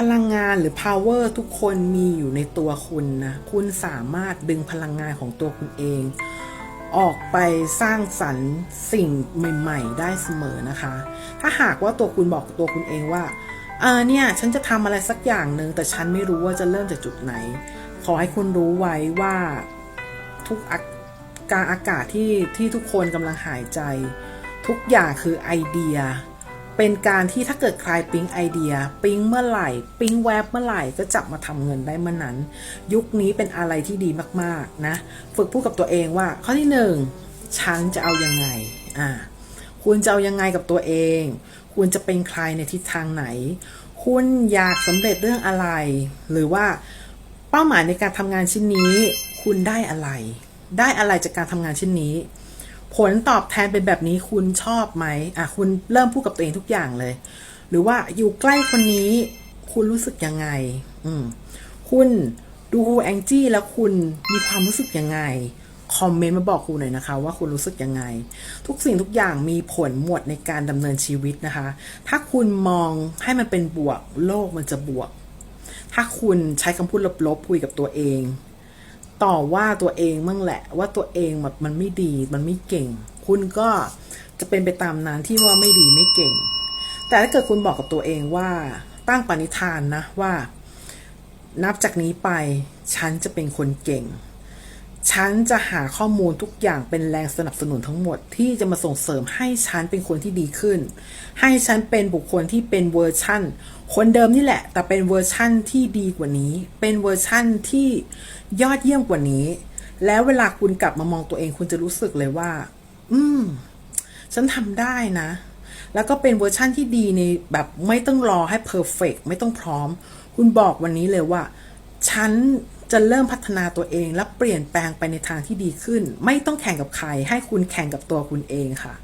พลังงานหรือ power ทุกคนมีอยู่ในตัวคุณนะ คุณสามารถดึงพลังงานของตัวคุณเอง ออกไปสร้างสรรค์สิ่งใหม่ ๆ ได้เสมอนะคะ ถ้าหากว่าตัวคุณบอกตัวคุณเองว่าเออเนี่ยฉันจะทำอะไรสักอย่างหนึ่งแต่ฉันไม่รู้ว่าจะเริ่มจากจุดไหน ขอให้คุณรู้ไว้ว่าทุกอาการอากาศที่ที่ทุกคนกำลังหายใจ ทุกอย่างคือไอเดีย เป็นการที่ถ้าเกิดใครปิ๊งไอเดีย ปิ๊งเมื่อไหร่ ปิ๊งแวบเมื่อไหร่ก็จับมาทำเงินได้เมื่อนั้น ยุคนี้เป็นอะไรที่ดีมากๆนะฝึกพูดกับตัวเองว่า ข้อที่หนึ่งฉันจะเอายังไงอ่าคุณจะเอายังไงกับตัวเอง คุณจะเป็นใครในทิศทางไหน คุณอยากสำเร็จเรื่องอะไร หรือว่าเป้าหมายในการทำงานชิ้นนี้ คุณได้อะไร ได้อะไรจากการทำงานชิ้นนี้ ผลตอบแทนเป็นแบบนี้คุณชอบไหมอะคุณเริ่มพูดกับตัวเองทุกอย่างเลย หรือว่าอยู่ใกล้คนนี้คุณรู้สึกยังไง อืมคุณดูแองจี้แล้วคุณมีความรู้สึกยังไง คอมเมนต์มาบอกครูหน่อยนะคะ ว่าคุณรู้สึกยังไง ทุกสิ่งทุกอย่างมีผลหมดในการดำเนินชีวิตนะคะ ถ้าคุณมองให้มันเป็นบวก โลกมันจะบวก ถ้าคุณใช้คำพูดลบๆคุยกับตัวเอง ต่อว่าตัวเองมั่งแหละ ว่าตัวเองแบบมันไม่ดีมันไม่เก่ง คุณก็จะเป็นไปตามนั้นที่ว่าไม่ดีไม่เก่ง แต่ถ้าเกิดคุณบอกกับตัวเองว่าตั้งปณิธานนะว่า นับจากนี้ไปฉันจะเป็นคนเก่ง ฉันจะหาข้อมูลทุกอย่างเป็นแรงสนับสนุนทั้งหมดที่จะมาส่งเสริมให้ฉันเป็นคนที่ดีขึ้น ให้ฉันเป็นบุคคลที่เป็นเวอร์ชั่น คนเดิมนี่แหละ แต่เป็นเวอร์ชั่นที่ดีกว่านี้ เป็นเวอร์ชั่นที่ยอดเยี่ยมกว่านี้ แล้วเวลาคุณกลับมามองตัวเองคุณจะรู้สึกเลยว่า อืม ฉันทำได้นะ แล้วก็เป็นเวอร์ชั่นที่ดีในแบบไม่ต้องรอให้เพอร์เฟกไม่ต้องพร้อม คุณบอกวันนี้เลยว่า ฉัน จะเริ่มพัฒนาตัวเองและเปลี่ยนแปลงไปในทางที่ดีขึ้น ไม่ต้องแข่งกับใคร ให้คุณแข่งกับตัวคุณเองค่ะ